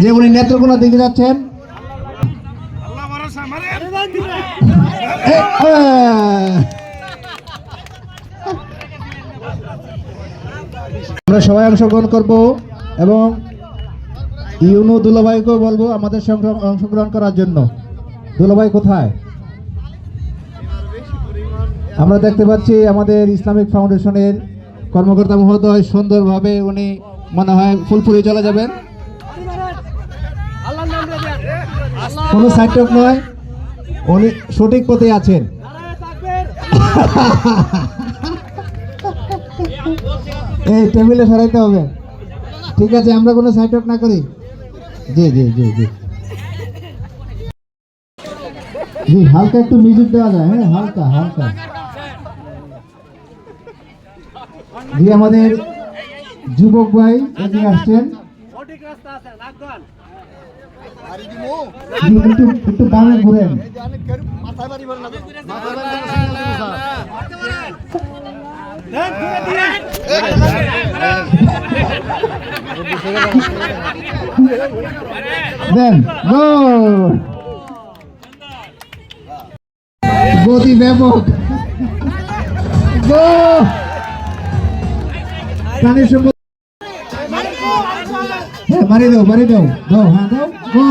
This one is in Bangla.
যে উনি নেত্রকোনা দিকে যাচ্ছেন। আমরা সবাই অংশগ্রহণ করব এবং ইউনু দুলাভাইকেও বলব আমাদের সঙ্গে অংশগ্রহণ করার জন্য। দুলাভাই কোথায়? আমরা দেখতে পাচ্ছি আমাদের ইসলামিক ফাউন্ডেশনের কর্মকর্তা মহোদয় সুন্দরভাবে উনি মনে হয় ফুলফুলি চলে যাবেন। কোনো সাইটক নয়। উনি সঠিক পথে আছেন। এই টেবিলে সরাইতে হবে। ঠিক আছে, আমরা কোনো সাইটক না করি? জি জি জি জি। জি, হালকা একটু মিউজিক দেওয়া যায়। হ্যাঁ হালকা হালকা। জি, আমাদের যুবক ভাই এগিয়ে আসছেন। জি, একটু একটু বামে ঘুরেন। দেন গতি ব্যাপক। গো হ্যাঁ মারি দাও মারি দাও দাও হ্যাঁ দাও গো